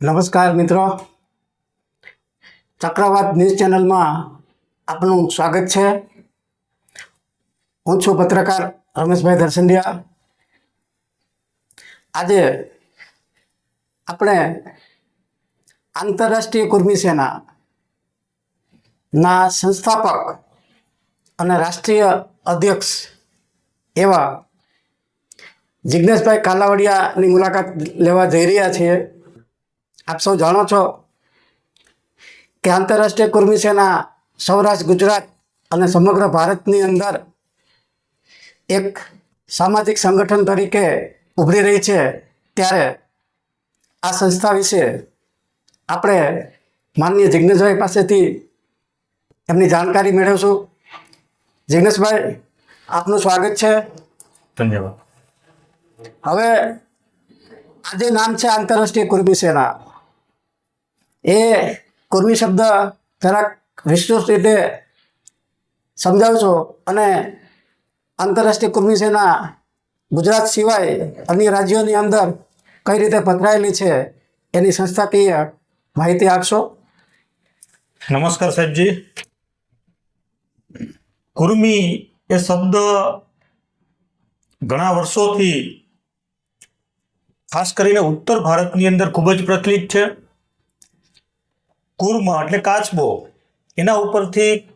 નમસ્કાર મિત્રો. ચક્રવાત ન્યૂઝ ચેનલમાં આપનું સ્વાગત છે. હું છું પત્રકાર રમેશભાઈ દર્શનડિયા આજે આપણે આંતરરાષ્ટ્રીય કુર્મી સેના ના સંસ્થાપક અને રાષ્ટ્રીય અધ્યક્ષ એવા જિજ્ઞેશભાઈ કાલાવડિયાની મુલાકાત લેવા જઈ રહ્યા છીએ. આપ સૌ જાણો છો કે આંતરરાષ્ટ્રીય કુર્મી સેના સૌરાષ્ટ્ર ગુજરાત અને સમગ્ર ભારતની અંદર એક સામાજિક સંગઠન તરીકે ઉભરી રહી છે. ત્યારે આ સંસ્થા વિશે આપણે માનનીય જિજ્ઞેશભાઈ પાસેથી એમની જાણકારી મેળવશું. જિજ્ઞેશભાઈ આપનું સ્વાગત છે. ધન્યવાદ. હવે આજે નામ છે આંતરરાષ્ટ્રીય કુર્મી સેના. એ કુર્મી શબ્દ જરાક વિસ્તૃત રીતે સમજાવશો અને આંતરરાષ્ટ્રીય કુર્મી સેના ગુજરાત સિવાય અન્ય રાજ્યોની અંદર કઈ રીતે પથરાયેલી છે એની સંસ્થાકીય માહિતી આપશો? નમસ્કાર સાહેબજી. કુર્મી એ શબ્દ ઘણા વર્ષોથી ખાસ કરીને ઉત્તર ભારતની અંદર ખૂબ જ પ્રચલિત છે. કુર્મ એટલે કાચબો. એના ઉપરથી,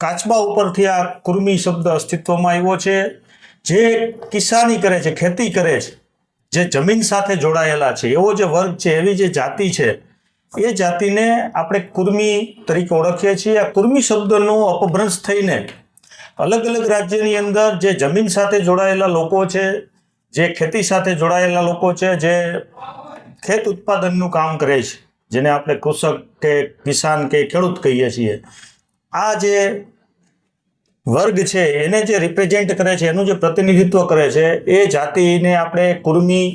કાચબા ઉપરથી આ કુર્મી શબ્દ અસ્તિત્વમાં આવ્યો છે. જે કિસાની કરે છે, ખેતી કરે છે, જે જમીન સાથે જોડાયેલા છે, એવો જે વર્ગ છે, એવી જે જાતિ છે, એ જાતિને આપણે કુર્મી તરીકે ઓળખીએ છીએ. આ કુર્મી શબ્દનો અપભ્રંશ થઈને અલગ અલગ રાજ્યની અંદર જે જમીન સાથે જોડાયેલા લોકો છે, જે ખેતી સાથે જોડાયેલા લોકો છે, જે ખેત ઉત્પાદનનું કામ કરે છે જેને આપણે કૃષક કે કિસાન કે ખેડૂત કહીએ છીએ આ જે વર્ગ છે એને જે રિપ્રેઝેન્ટ કરે છે એનું જે પ્રતિનિધિત્વ કરે છે એ જાતિને આપણે કુર્મી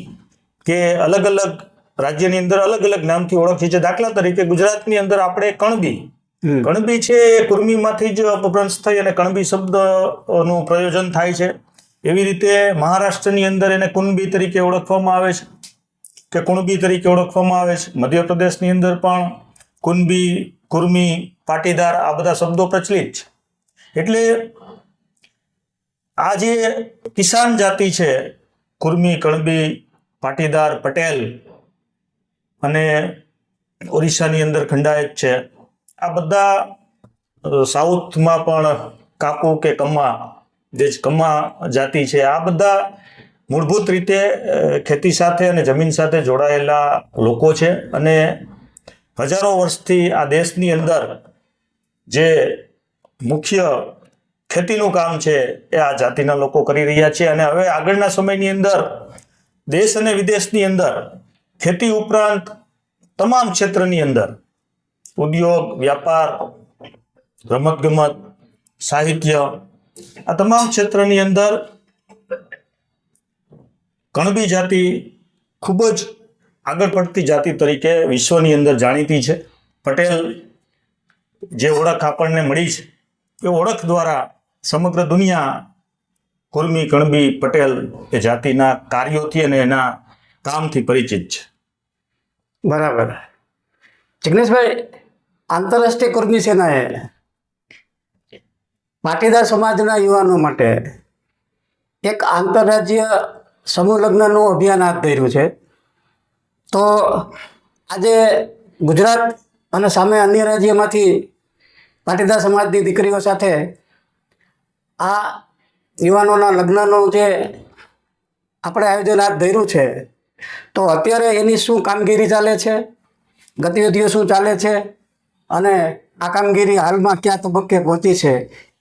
કે અલગ અલગ રાજ્યની અંદર અલગ અલગ નામથી ઓળખીએ છીએ. દાખલા તરીકે ગુજરાતની અંદર આપણે કણબી. કણબી છે એ કુર્મીમાંથી જ અપભ્રંશ થઈ અને કણબી શબ્દનું પ્રયોજન થાય છે. એવી રીતે મહારાષ્ટ્રની અંદર એને કુનબી તરીકે ઓળખવામાં આવે છે. કે કુણબી તરીકે ઓળખવામાં આવે છે. મધ્યપ્રદેશની અંદર પણ કુનબી કુર્મી, પાટીદાર આ બધા શબ્દો પ્રચલિત છે. એટલે આ જે કિસાન જાતિ છે, કુર્મી, કણબી, પાટીદાર, પટેલ અને ઓરિસ્સાની અંદર ખંડાયત છે, આ બધા સાઉથમાં પણ કાકુ કે કમ્મા જે કમ્મા જાતિ છે, આ બધા મૂળભૂત રીતે ખેતી સાથે અને જમીન સાથે જોડાયેલા લોકો છે અને હજારો વર્ષથી આ દેશની અંદર જે મુખ્ય ખેતીનું કામ છે એ આ જાતિના લોકો કરી રહ્યા છે અને હવે આગળના સમયની અંદર દેશ અને વિદેશની અંદર ખેતી ઉપરાંત તમામ ક્ષેત્રની અંદર ઉદ્યોગ, વ્યાપાર, રમતગમત, સાહિત્ય આ તમામ ક્ષેત્રની અંદર કણબી જાતિ ખૂબ જ આગળ પડતી જાતિ તરીકે વિશ્વની અંદર જાણીતી છે. પટેલ જે ઓળખ આપણને મળી છે, એ ઓળખ દ્વારા સમગ્ર દુનિયા કુર્મી કણબી પટેલ એ જાતિના કાર્યોથી અને એના કામથી પરિચિત છે. બરાબર. જિગ્નેશભાઈ, આંતરરાષ્ટ્રીય કુર્મી સેનાએ પાટીદાર સમાજના યુવાનો માટે એક આંતરરાજ્ય સમૂહ લગ્નનું અભિયાન હાથ ધર્યું છે. તો આજે ગુજરાત અને સામે અન્ય રાજ્યમાંથી પાટીદાર સમાજની દીકરીઓ સાથે આ યુવાનોના લગ્નનું જે આપણે આયોજન હાથ ધર્યું છે, તો અત્યારે એની શું કામગીરી ચાલે છે, ગતિવિધિઓ શું ચાલે છે અને આ કામગીરી હાલમાં ક્યાં તબક્કે પહોંચી છે,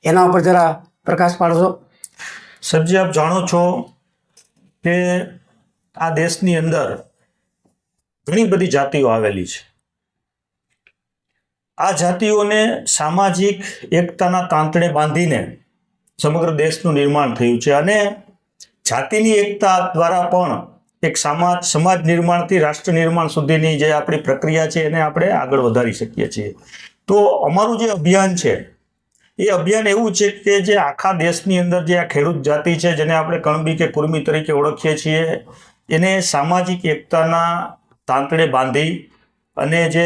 એના ઉપર જરા પ્રકાશ પાડશો. સરજી આપ જાણો છો કે આ દેશની અંદર ઘણી બધી જાતિઓ આવેલી છે. આ જાતિઓને સામાજિક એકતાના તાંતણે બાંધીને સમગ્ર દેશનું નિર્માણ થયું છે અને જાતિની એકતા દ્વારા પણ એક સમાજ સમાજ નિર્માણથી રાષ્ટ્ર નિર્માણ સુધીની જે આપણી પ્રક્રિયા છે એને આપણે આગળ વધારી શકીએ છીએ. તો અમારું જે અભિયાન છે એ અભિયાન એવું છે કે જે આખા દેશની અંદર જે આ ખેડૂત જાતિ છે, જેને આપણે કણબી કે કુર્મી તરીકે ઓળખીએ છીએ, એને સામાજિક એકતાના તાંતણે બાંધી અને જે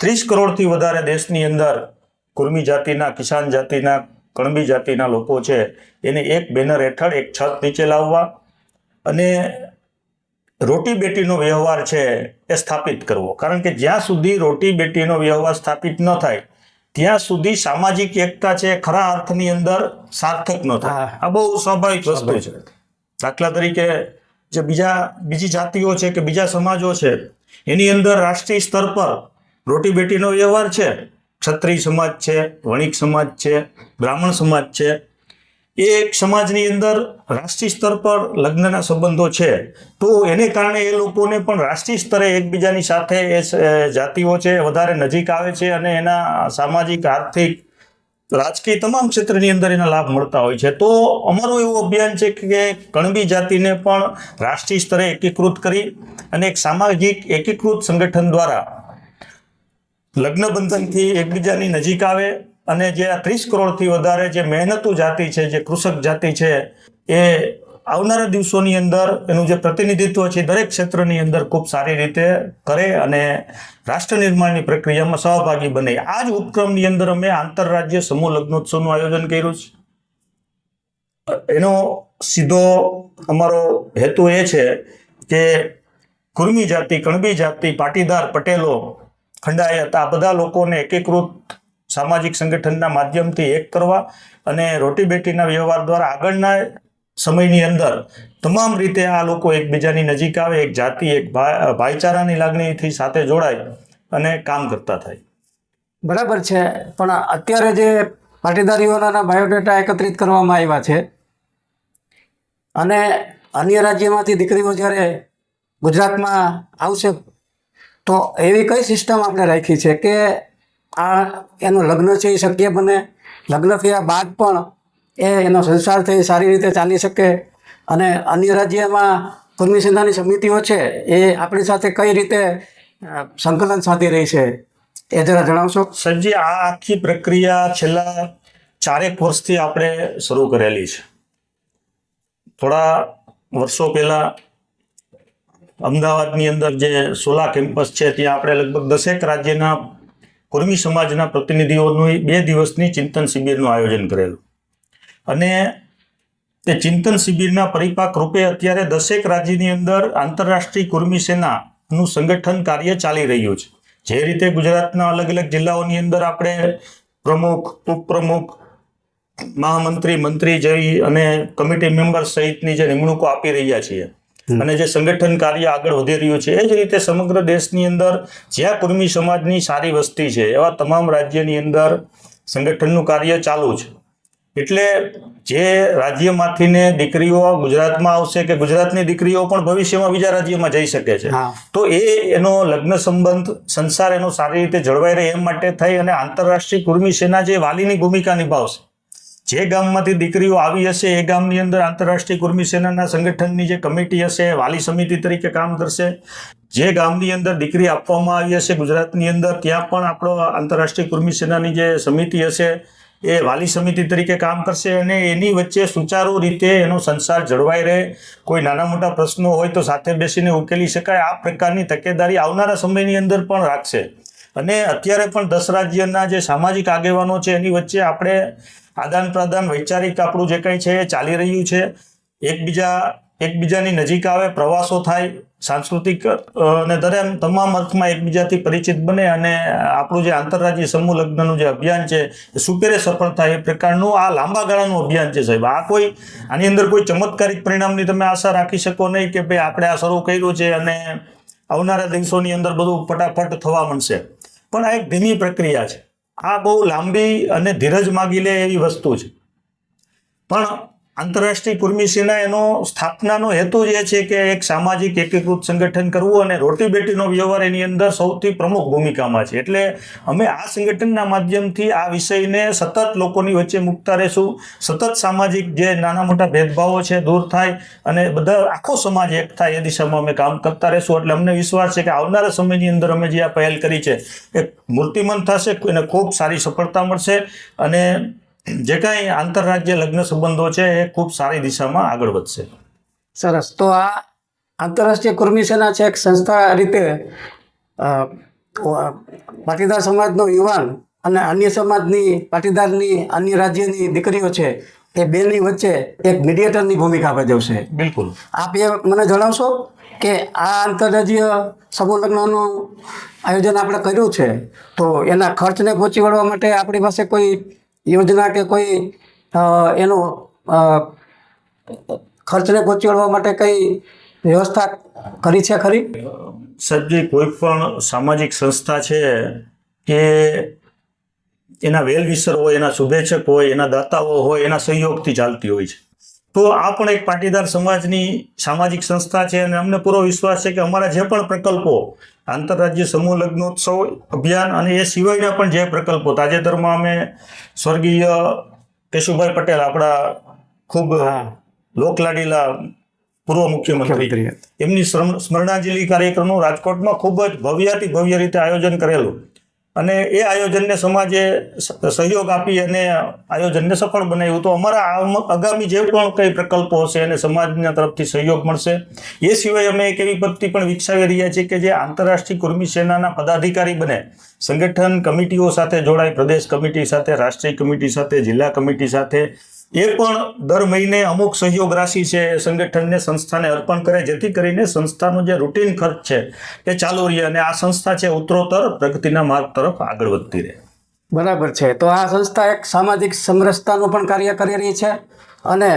ત્રીસ કરોડથી વધારે દેશની અંદર કુર્મી જાતિના, કિસાન જાતિના, કણબી જાતિના લોકો છે, એને એક બેનર હેઠળ એક છત નીચે લાવવા અને રોટી બેટીનો વ્યવહાર છે એ સ્થાપિત કરવો. કારણ કે જ્યાં સુધી રોટી બેટીનો વ્યવહાર સ્થાપિત ન થાય ત્યાં સુધી સામાજિક એકતા છે ખરા અર્થની અંદર સાર્થક ન થાય. આ બહુ સ્વાભાવિક વસ્તુ છે. દાખલા તરીકે જે બીજા બીજી જાતિઓ છે કે બીજા સમાજો છે એની અંદર રાષ્ટ્રીય સ્તર પર રોટી બેટીનો વ્યવહાર છે. ક્ષત્રિય સમાજ છે વણિક સમાજ છે બ્રાહ્મણ સમાજ છે એ એક સમાજની અંદર રાષ્ટ્રીય સ્તર પર લગ્નના સંબંધો છે. તો એને કારણે એ લોકોને પણ રાષ્ટ્રીય સ્તરે એકબીજાની સાથે એ જાતિઓ છે, વધારે નજીક આવે છે અને એના સામાજિક, આર્થિક, રાજકીય તમામ ક્ષેત્રની અંદર એના લાભ મળતા હોય છે. તો અમારું એવું અભિયાન છે કે કણબી જાતિને પણ રાષ્ટ્રીય સ્તરે એકીકૃત કરી અને એક સામાજિક એકીકૃત સંગઠન દ્વારા લગ્ન બંધનથી એકબીજાની નજીક આવે અને જે આ ત્રીસ કરોડથી વધારે જે મહેનતુ જાતિ છે, જે કૃષક જાતિ છે, એ આવનારા દિવસોની અંદર એનું જે પ્રતિનિધિત્વ છે દરેક ક્ષેત્રની અંદર ખૂબ સારી રીતે કરે અને રાષ્ટ્ર નિર્માણની પ્રક્રિયામાં સહભાગી બને. આ જ ઉપક્રમની અંદર અમે આંતરરાજ્ય સમૂહ લગ્નોત્સવનું આયોજન કર્યું છે. એનો સીધો અમારો હેતુ એ છે કે કુર્મી જાતિ, કણબી જાતિ, પાટીદાર, પટેલો, ખંડાયત, આ બધા લોકોને એકીકૃત સામાજિક સંગઠનના માધ્યમથી એક કરવા અને રોટી બેટીના વ્યવહાર દ્વારા આગળના સમયની અંદર તમામ રીતે આ લોકો એકબીજાની નજીક આવે, એક જાતિ, એક ભાઈચારાની લાગણીથી સાથે જોડાય અને કામ કરતા થાય. બરાબર છે, પણ અત્યારે જે પાટીદારીઓના બાયોડેટા એકત્રિત કરવામાં આવ્યા છે અને અન્ય રાજ્યમાંથી દીકરીઓ જ્યારે ગુજરાતમાં આવશે, તો એવી કઈ સિસ્ટમ આપણે રાખી છે કે આ એનું લગ્ન છે એ શક્ય બને. લગ્ન થયા બાદ પણ એ એનો સંસાર થઈ સારી રીતે ચાલી શકે. અને અન્ય રાજ્યમાં કુર્મી સેનાની સમિતિઓ છે એ આપણી સાથે કઈ રીતે સંકલન સાધી રહી છે એ જરા જણાવશો? સાહેબજી આ આખી પ્રક્રિયા છેલ્લા ચારેક વર્ષથી આપણે શરૂ કરેલી છે. થોડા વર્ષો પહેલા અમદાવાદની અંદર જે સોલા કેમ્પસ છે, ત્યાં આપણે લગભગ દસેક રાજ્યના કુર્મી સમાજના પ્રતિનિધિઓનું બે દિવસની ચિંતન શિબિરનું આયોજન કરેલું. અને તે ચિંતન શિબિરના પરિપાક રૂપે અત્યારે દસેક રાજ્યની અંદર આંતરરાષ્ટ્રીય કુર્મી સેનાનું સંગઠન કાર્ય ચાલી રહ્યું છે. જે રીતે ગુજરાતના અલગ અલગ જિલ્લાઓની અંદર આપણે પ્રમુખ, ઉપપ્રમુખ, મહામંત્રી, મંત્રી જેવી અને કમિટી મેમ્બર સહિતની જે નિમણૂકો આપી રહ્યા છીએ. અને જે સંગઠન કાર્ય આગળ વધી રહ્યું છે એ જ રીતે સમગ્ર દેશની અંદર જ્યાં કુર્મી સમાજની સારી વસ્તી છે એવા તમામ રાજ્યની અંદર સંગઠનનું કાર્ય ચાલુ છે. એટલે જે રાજ્યમાંથીને દીકરીઓ ગુજરાતમાં આવશે કે ગુજરાતની દીકરીઓ પણ ભવિષ્યમાં બીજા રાજ્યમાં જઈ શકે છે તો એ એનો લગ્ન સંબંધ સંસાર એનો સારી રીતે જળવાઈ રહે એમ માટે થઈ અને આંતરરાષ્ટ્રીય કુર્મી સેના જે વાલીની ભૂમિકા નિભાવશે જે ગામમાંથી દીકરીઓ આવી હશે, એ ગામની અંદર આંતરરાષ્ટ્રીય કુર્મી સેનાના સંગઠનની જે કમિટી હશે, વાલી સમિતિ તરીકે કામ કરશે જે ગામની અંદર દીકરી આપવામાં આવી હશે, ગુજરાતની અંદર ત્યાં પણ આપણો આંતરરાષ્ટ્રીય કુર્મી સેનાની જે સમિતિ હશે, એ વાલી સમિતિ તરીકે કામ કરશે અને એની વચ્ચે સુચારુ રીતે એનો સંસાર જળવાઈ રહે. કોઈ નાના મોટા પ્રશ્નો હોય તો સાથે બેસીને ઉકેલી શકાય. આ પ્રકારની તકેદારી આવનારા સમયની અંદર પણ રાખશે. અને અત્યારે પણ દસ રાજ્યના જે સામાજિક આગેવાનો છે, એની વચ્ચે આપણે આદાન પ્રદાન વૈચારિક આપણું જે કંઈ છે એ ચાલી રહ્યું છે. એકબીજા, એકબીજાની નજીક આવે, પ્રવાસો થાય, સાંસ્કૃતિક અને દરેક તમામ અર્થમાં એકબીજાથી પરિચિત બને અને આપણું જે આંતરરાજ્ય સમૂહ લગ્નનું જે અભિયાન છે એ સુપેરે સફળ થાય એ પ્રકારનું આ લાંબા ગાળાનું અભિયાન છે સાહેબ. આ કોઈ, આની અંદર કોઈ ચમત્કારિક પરિણામની તમે આશા રાખી શકો નહીં કે ભાઈ આપણે આ શરૂ કર્યું છે અને આવનારા દિવસોની અંદર બધું ફટાફટ થવા મળશે પણ આ એક ધીમી પ્રક્રિયા છે. આ બહુ લાંબી અને ધીરજ માગી લે એવી વસ્તુ છે. પણ આંતરરાષ્ટ્રીય કુર્મી સેના એનો સ્થાપનાનો હેતુ જ એ છે કે એક સામાજિક એકીકૃત સંગઠન કરવું અને રોટી બેટીનો વ્યવહાર એની અંદર સૌથી પ્રમુખ ભૂમિકામાં છે. એટલે અમે આ સંગઠનના માધ્યમથી આ વિષયને સતત લોકોની વચ્ચે મૂકતા રહેશું. સતત સામાજિક જે નાના મોટા ભેદભાવો છે દૂર થાય અને બધા આખો સમાજ એક થાય એ દિશામાં અમે કામ કરતા રહેશું. એટલે અમને વિશ્વાસ છે કે આવનારા સમયની અંદર અમે જે આ પહેલ કરી છે, એ મૂર્તિમંત થશે એને ખૂબ સારી સફળતા મળશે. અને જે કાંઈ આંતરરાજ્ય લગ્ન સંબંધો છે એ ખૂબ સારી દિશામાં આગળ વધશે. સરસ. તો આ આંતરરાષ્ટ્રીય કુર્મી સેના છે એક સંસ્થા રીતે પાટીદાર સમાજનો યુવાન અને અન્ય સમાજની પાટીદારની અન્ય રાજ્યની દીકરીઓ છે એ બેની વચ્ચે એક મીડિયેટરની ભૂમિકા ભજવશે. બિલકુલ. આપ એ મને જણાવશો કે આ આંતરરાજ્ય સમૂહ લગ્નનું આયોજન આપણે કર્યું છે તો એના ખર્ચને પહોંચી વળવા માટે આપણી પાસે કોઈ યોજના કે કોઈ એનો ખર્ચને પહોંચી વળવા માટે કઈ વ્યવસ્થા કરી છે ખરી? સાહેબજી કોઈ પણ સામાજિક સંસ્થા છે કે એના વેલ વિસર હોય, એના શુભેચ્છક હોય, એના દાતાઓ હોય, એના સહયોગથી ચાલતી હોય છે. તો આ પણ એક પાટીદાર સમાજની સામાજિક સંસ્થા છે અને અમને પૂરો વિશ્વાસ છે કે અમારા જે પણ પ્રકલ્પો આંતરરાજ્ય સમૂહ લગ્નોત્સવ અભિયાન અને એ સિવાયના પણ જે પ્રકલ્પો તાજેતરમાં અમે સ્વર્ગીય કેશુભાઈ પટેલ આપણા ખૂબ લોકલાડીલા પૂર્વ મુખ્યમંત્રી એમની સ્મરણ- સ્મરણાંજલિ કાર્યક્રમનું રાજકોટમાં ખૂબ જ ભવ્યાથી ભવ્ય રીતે આયોજન કરેલું. અને એ આયોજનને સમાજે સહયોગ આપી અને આયોજનને સફળ બનાવ્યું. તો અમારા આગામી જે પણ કંઈ પ્રકલ્પો હશે એને સમાજના તરફથી સહયોગ મળશે. એ સિવાય અમે એક એવી પદ્ધતિ પણ વિકસાવી રહ્યા છીએ કે જે આંતરરાષ્ટ્રીય કુર્મી સેનાના પદાધિકારી બને. સંગઠન કમિટીઓ સાથે જોડાય, પ્રદેશ કમિટી સાથે, રાષ્ટ્રીય કમિટી સાથે, જિલ્લા કમિટી સાથે એ પણ દર મહિને અમુક સહયોગ રાશિ છે એ સંગઠનને સંસ્થાને અર્પણ કરે, જેથી કરીને સંસ્થાનો જે રૂટીન ખર્ચ છે એ ચાલુ રહે અને આ સંસ્થા છે ઉત્તરોત્તર, પ્રગતિના માર્ગ તરફ આગળ વધતી રહે. બરાબર છે. તો આ સંસ્થા એક સામાજિક સમરસતાનું પણ કાર્ય કરી રહી છે અને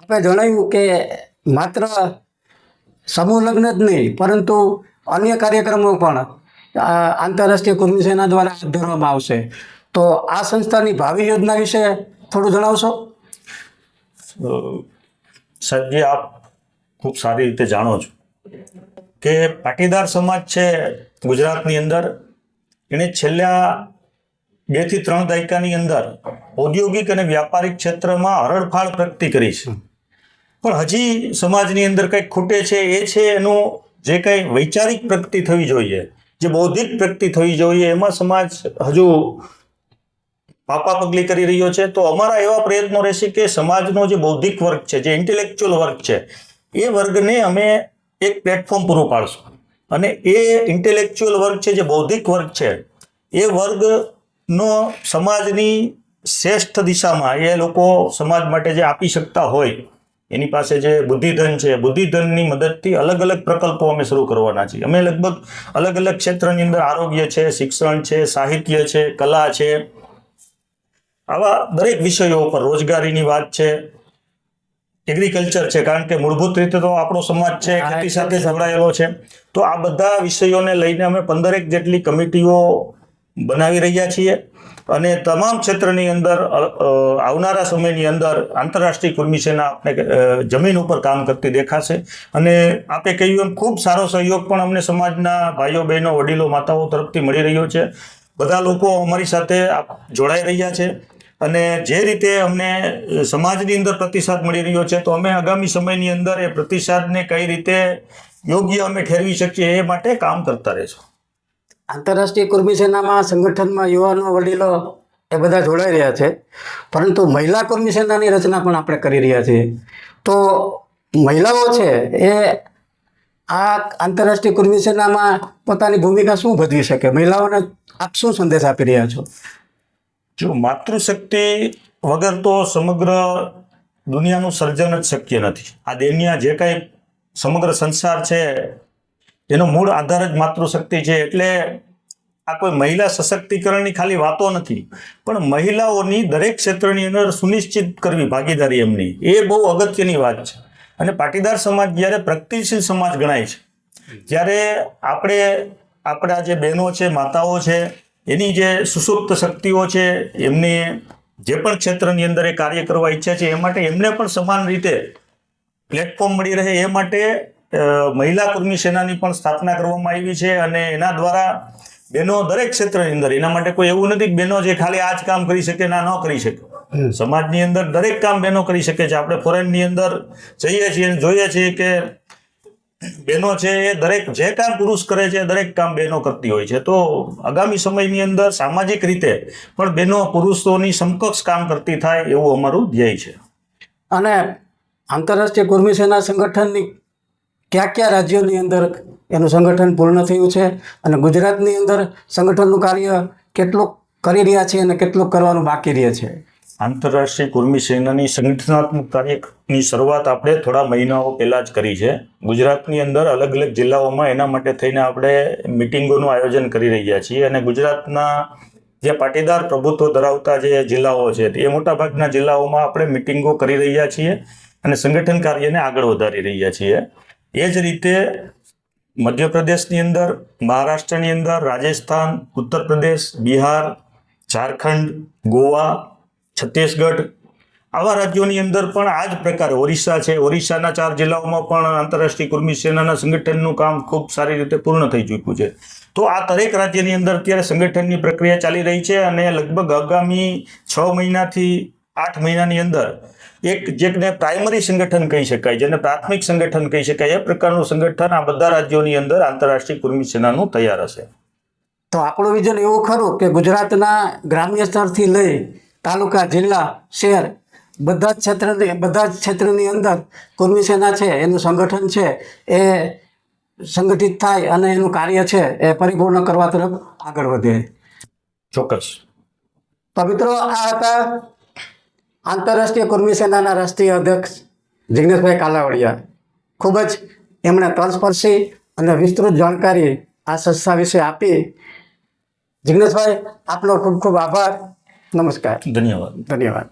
આપણે જણાવ્યું કે માત્ર સમૂહ લગ્ન જ નહીં, પરંતુ અન્ય કાર્યક્રમો પણ આંતરરાષ્ટ્રીય કુર્મી સેના દ્વારા ધરવામાં આવશે. તો આ સંસ્થાની ભાવિ યોજના વિશે થોડું જણાવશો? સાહેબજી આપ ખૂબ સારી રીતે જાણો છો કે પાટીદાર સમાજ છે ગુજરાતની અંદર એણે છેલ્લા બેથી ત્રણ દાયકાની અંદર ઔદ્યોગિક અને વ્યાપારિક ક્ષેત્રમાં હરડફાળ પ્રગતિ કરી છે. પણ હજી સમાજની અંદર કંઈક ખૂટે છે, એ છે એનું જે કંઈ વૈચારિક પ્રગતિ થવી જોઈએ, જે બૌદ્ધિક પ્રગતિ થવી જોઈએ, એમાં સમાજ હજુ પાપા પગલી કરી રહ્યો છે, તો અમારા એવા પ્રયત્નો રહેશે કે સમાજનો જે બૌદ્ધિક વર્ગ છે, જે ઇન્ટેલેક્ચ્યુઅલ વર્ગ છે, એ વર્ગને અમે એક પ્લેટફોર્મ પૂરું પાડશું. અને એ ઇન્ટેલેક્ચ્યુઅલ વર્ગ છે, જે બૌદ્ધિક વર્ગ છે, એ વર્ગનો સમાજની શ્રેષ્ઠ દિશામાં એ લોકો સમાજ માટે જે આપી શકતા હોય, એની પાસે જે બુદ્ધિધન છે, બુદ્ધિધનની મદદથી અલગ અલગ પ્રકલ્પો અમે શરૂ કરવાના છીએ. અમે લગભગ અલગ અલગ ક્ષેત્રની અંદર આરોગ્ય છે, શિક્ષણ છે, સાહિત્ય છે, કલા છે આવા દરેક વિષયો ઉપર રોજગારીની વાત છે એગ્રીકલ્ચર છે કારણ કે મૂળભૂત રીતે તો આપણો સમાજ છે ખેતી સાથે. જોડાયેલો છે. તો આ બધા વિષયોને લઈને અમે પંદરેક જેટલી કમિટીઓ બનાવી રહ્યા છીએ અને તમામ ક્ષેત્રની અંદર આવનારા સમયની અંદર આંતરરાષ્ટ્રીય કુર્મી સેના આપણે જમીન ઉપર કામ કરતી દેખાશે. અને આપે કહ્યું એમ ખૂબ સારો સહયોગ પણ અમને સમાજના ભાઈઓ બહેનો વડીલો માતાઓ તરફથી મળી રહ્યો છે. બધા લોકો અમારી સાથે જોડાઈ રહ્યા છે. અને જે રીતે અમને સમાજની અંદર પ્રતિસાદ મળી રહ્યો છે, તો અમે આગામી સમયની અંદર એ પ્રતિસાદને કઈ રીતે યોગ્ય અમે ઠેરવી શકીએ એ માટે કામ કરતા રહેશું. આંતરરાષ્ટ્રીય કુર્મી સેનામાં, સંગઠનમાં યુવાનો, વડીલો એ બધા જોડાઈ રહ્યા છે. પરંતુ મહિલા કુર્મી સેનાની રચના પણ આપણે કરી રહ્યા છીએ. તો મહિલાઓ છે એ આ આંતરરાષ્ટ્રીય કુર્મી સેનામાં પોતાની ભૂમિકા શું ભજવી શકે? મહિલાઓને આપ શું સંદેશ આપી રહ્યા છો? જો માતૃશક્તિ વગર તો સમગ્ર દુનિયાનું સર્જન જ શક્ય નથી. આ દુનિયા જે કાંઈ સમગ્ર સંસાર છે, એનો મૂળ આધાર જ માતૃશક્તિ છે એટલે આ કોઈ મહિલા સશક્તિકરણની ખાલી વાતો નથી. પણ મહિલાઓની દરેક ક્ષેત્રની અંદર સુનિશ્ચિત કરવી, ભાગીદારી એમની. એ બહુ અગત્યની વાત છે. અને પાટીદાર સમાજ જ્યારે પ્રગતિશીલ સમાજ ગણાય છે, જ્યારે આપણે, આપણા જે બહેનો છે, માતાઓ છે એની જે સુસુપ્ત શક્તિઓ છે એમની જે પણ ક્ષેત્રની અંદર એ કાર્ય કરવા ઈચ્છે છે એ માટે એમને પણ સમાન રીતે પ્લેટફોર્મ મળી રહે એ માટે મહિલા કુર્મી સેનાની પણ સ્થાપના કરવામાં આવી છે અને એના દ્વારા બહેનો દરેક ક્ષેત્રની અંદર એના માટે કોઈ એવું નથી કે બહેનો જે ખાલી આ જ કામ કરી શકે ના ન કરી શકે. સમાજની અંદર દરેક કામ બહેનો કરી શકે છે. આપણે ફોરેનની અંદર જઈએ છીએ જોઈએ છીએ કે બહેનો છે એ દરેક જે કામ પુરુષ કરે છે, દરેક કામ બહેનો કરતી હોય છે. તો આગામી સમયની અંદર સામાજિક રીતે પણ બહેનો પુરુષોની સમકક્ષ કામ કરતી થાય એવું અમારું ધ્યેય છે. અને આંતરરાષ્ટ્રીય કુર્મી સેના સંગઠનની કયા કયા રાજ્યોની અંદર એનું સંગઠન પૂર્ણ થયું છે અને ગુજરાતની અંદર સંગઠનનું કાર્ય કેટલું કરી રહ્યા છે અને કેટલું કરવાનું બાકી રહે છે? આંતરરાષ્ટ્રીય કુર્મી સેનાની સંગઠનાત્મક કાર્યની શરૂઆત આપણે થોડા મહિનાઓ પહેલાં જ કરી છે. ગુજરાતની અંદર અલગ અલગ જિલ્લાઓમાં એના માટે થઈને આપણે મિટિંગોનું આયોજન કરી રહ્યા છીએ અને ગુજરાતના જે પાટીદાર પ્રભુત્વ ધરાવતા જે જિલ્લાઓ છે એ મોટાભાગના જિલ્લાઓમાં આપણે મિટિંગો કરી રહ્યા છીએ અને સંગઠન કાર્યને આગળ વધારી રહ્યા છીએ. એ જ રીતે મધ્યપ્રદેશની અંદર, મહારાષ્ટ્રની અંદર રાજસ્થાન ઉત્તર પ્રદેશ બિહાર, ઝારખંડ, ગોવા છત્તીસગઢ. આવા રાજ્યોની અંદર પણ આ જ પ્રકારે ઓરિસ્સા છે. ઓરિસ્સાના ચાર જિલ્લાઓમાં પણ આંતરરાષ્ટ્રીય કુર્મી સેનાના સંગઠનનું કામ ખૂબ સારી રીતે પૂર્ણ થઈ ચૂક્યું છે. તો આ દરેક રાજ્યની અંદર અત્યારે સંગઠનની પ્રક્રિયા ચાલી રહી છે અને લગભગ આગામી છ મહિનાથી આઠ મહિનાની અંદર એક જેને પ્રાઇમરી સંગઠન કહી શકાય, જેને પ્રાથમિક સંગઠન કહી શકાય, એ પ્રકારનું સંગઠન આ બધા રાજ્યોની અંદર આંતરરાષ્ટ્રીય કુર્મી સેનાનું તૈયાર હશે. તો આપણું વિઝન એવું ખરું કે ગુજરાતના ગ્રામ્ય સ્તરથી લઈ તાલુકા જિલ્લા શહેર બધા જ ક્ષેત્રની બધા જ ક્ષેત્રની અંદર કુર્મી સેના છે એનું સંગઠન છે એ સંગઠિત થાય અને એનું કાર્ય છે એ પરિપૂર્ણ કરવા તરફ આગળ વધે. ચોક્કસ. તો મિત્રો આ હતા આંતરરાષ્ટ્રીય કુર્મી સેનાના રાષ્ટ્રીય અધ્યક્ષ જિગ્નેશભાઈ કાલાવડિયા. ખૂબ જ એમણે તલસ્પર્શી અને વિસ્તૃત જાણકારી આ સંસ્થા વિશે આપી. જિગ્નેશભાઈ આપનો ખૂબ ખૂબ આભાર. નમસ્કાર ધન્યવાદ ધન્યવાદ